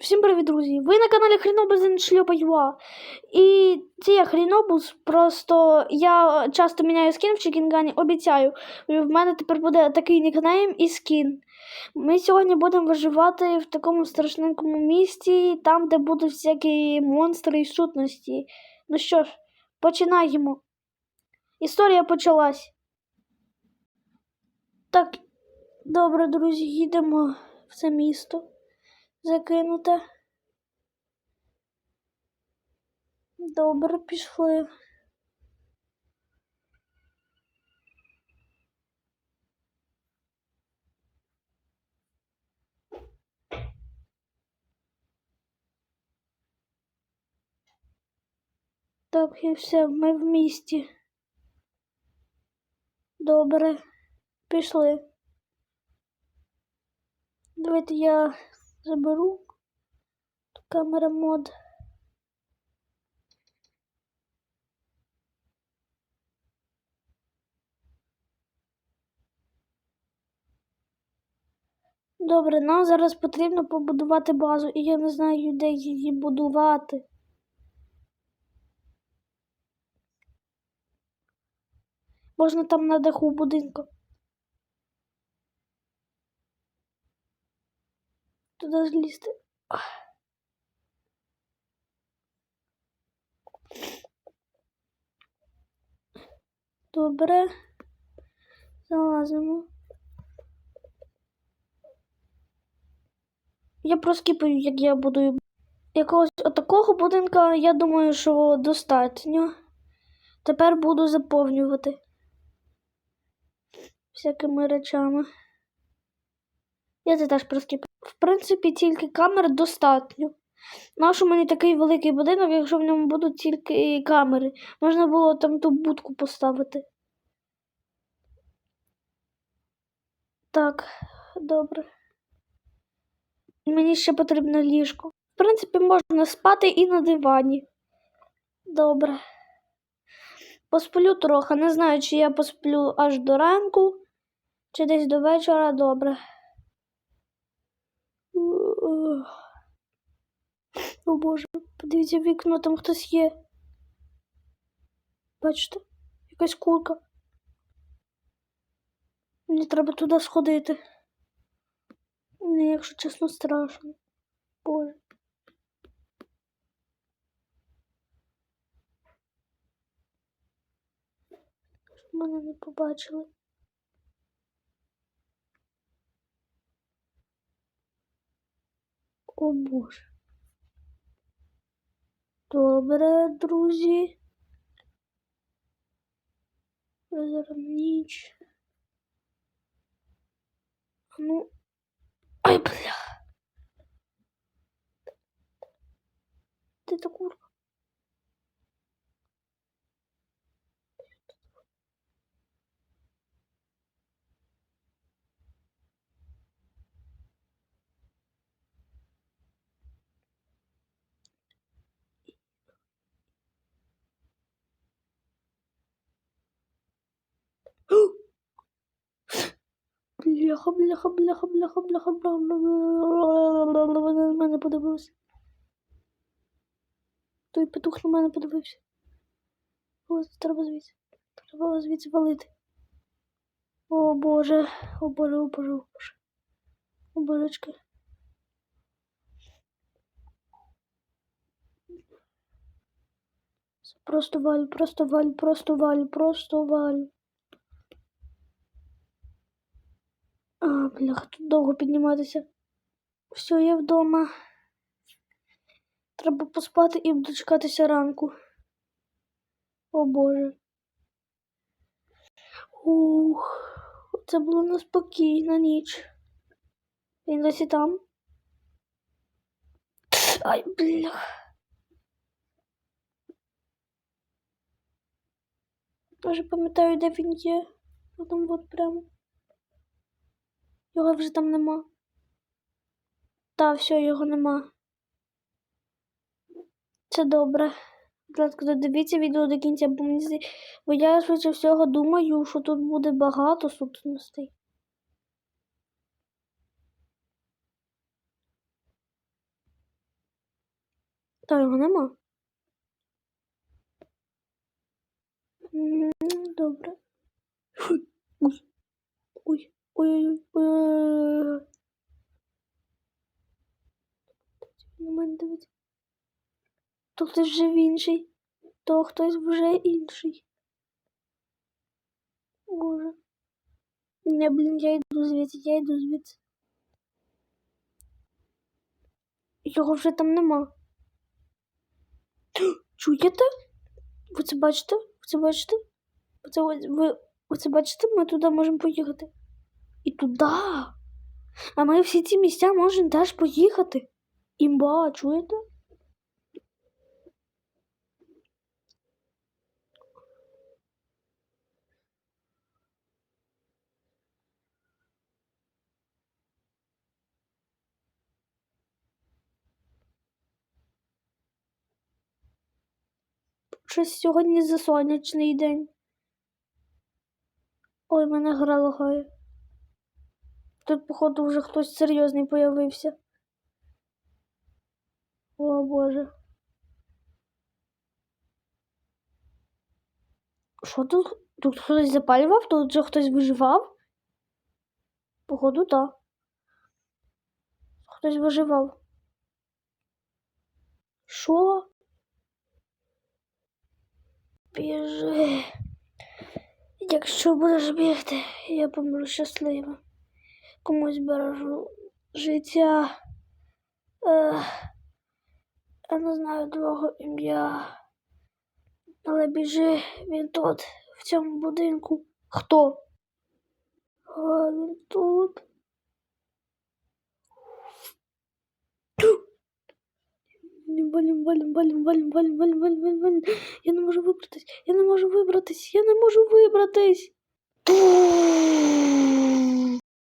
Всім привіт, друзі! Ви на каналі Хрінобус Шльопа.ua І це я Хрінобус, просто я часто міняю скін в Чікінгані, обіцяю. В мене тепер буде такий нікнейм і скін. Ми сьогодні будемо виживати в такому страшненькому місті, там, де будуть всякі монстри і сутності. Ну що ж, починаємо. Історія почалась. Так, добре, друзі, їдемо в це місто закинуте. Добре, пішли. Так, і все, ми в місті. Добре, пішли. Давайте я заберу камера мод. Добре, нам зараз потрібно побудувати базу, і я не знаю, де її будувати. Можна там на даху будинку. Туди злізти. Добре. Залазимо. Я проскіпаю, як я буду. Якогось отакого будинка, я думаю, що достатньо. Тепер буду заповнювати всякими речами. Я це теж проскіпаю. В принципі, тільки камер достатньо. Наш у мене такий великий будинок, якщо в ньому будуть тільки камери. Можна було там ту будку поставити. Так, добре. Мені ще потрібно ліжко. В принципі, можна спати і на дивані. Добре. Посплю трохи. Не знаю, чи я посплю аж до ранку, чи десь до вечора. Добре. О Боже, подивіться вікно, там хтось є. Бачите, якась курка. Мені треба туди сходити. Мені, якщо чесно, страшно. Боже. Мене не побачили. О Боже. Добре, друзі. Зараз ніч. Ну. Ай, бля. Ти та курка. Бляха, бляха, бляха, бляха, бляха, бляха, бляха. На мене подивився. Той петух на мене подивився. Ось, треба звідси. Треба звідси валити. О Боже, о Боже, о Боже, о Боже. О Божечки. Просто валь, просто валь, просто валь, просто валь. А, бляха, тут довго підніматися. Все, я вдома. Треба поспати і дочекатися ранку. О Боже. Ух, це було неспокійна ніч. Він досі там. Ай, блях. Вже пам'ятаю, де він є. Там от прямо. Його вже там нема. Та, все, його нема. Це добре. Будь ласка, додивіться відео до кінця, бо мені бо я швидше всього думаю, що тут буде багато сутностей. Та його нема. Добре. Ой. Ой. То хтось вже інший. То хтось вже інший. Боже. Не, блін, я йду звідси, я йду звідси. Його вже там нема. Чуєте? Ви це бачите? Ви це бачите? Ви це бачите? Ми туди можемо поїхати. І туди. А ми всі ці місця можемо теж поїхати. Імба, чуєте? Щось сьогодні за сонячний день. Ой, мене гра лагає. Тут, походу, вже хтось серйозний появився. О Боже. Що тут? Тут хтось запалював? Тут вже хтось виживав? Походу, так. Хтось виживав. Що? Біжи. Якщо будеш бігти, я помру щасливо. Комусь бережу життя. Ех, я не знаю твого ім'я. Але біжи він тут, в цьому будинку. Хто? А, він тут. Валім, валім, валім, валім, валім, валім, валім, валім, валім. Я не можу вибратись, я не можу вибратись, я не можу вибратись.